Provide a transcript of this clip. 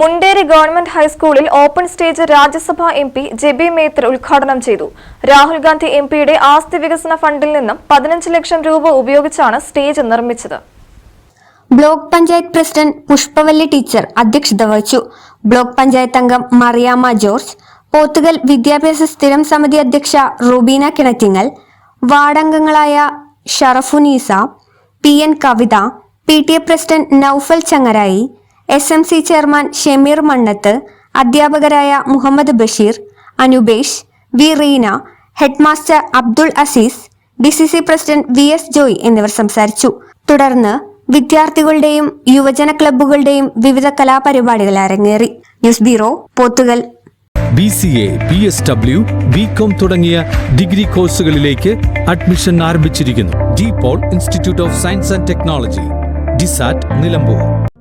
Munderi government ഹൈസ്കൂളിൽ open stage Rajya Sabha M P Jebi Mather ഉദ്ഘാടനം ചെയ്തു. Rahul Gandhi M പിയുടെ ആസ്തി വികസന ഫണ്ടിൽ നിന്നും പതിനഞ്ച് ലക്ഷം രൂപ ഉപയോഗിച്ചാണ് സ്റ്റേജ് നിർമ്മിച്ചത്. Block panchayat president Pushpavalli teacher അധ്യക്ഷത വഹിച്ചു. ബ്ലോക്ക് പഞ്ചായത്ത് അംഗം മറിയാമ്മ ജോർജ് പോത്തുകൽ വിദ്യാഭ്യാസ സ്ഥിരം സമിതി അധ്യക്ഷ Rubeena Kinattingal വാർഡംഗങ്ങളായ Sharafunneesa P N Kavitha P T A president Noufal Changarayi S M C chairman Shameer Mannath അധ്യാപകരായ Muhammad Basheer Anubesh V Reena headmaster Abdul Azeez D C C president V S Joy എന്നിവർ സംസാരിച്ചു. തുടർന്ന് വിദ്യാർത്ഥികളുടെയും യുവജന ക്ലബ്ബുകളുടെയും വിവിധ കലാപരിപാടികൾ അരങ്ങേറി. News bureau Pothukal. B C A B S W B com തുടങ്ങിയ ഡിഗ്രി കോഴ്സുകളിലേക്ക് അഡ്മിഷൻ ആരംഭിച്ചിരിക്കുന്നു. D Paul institute of science and technology DISAT Nilambur.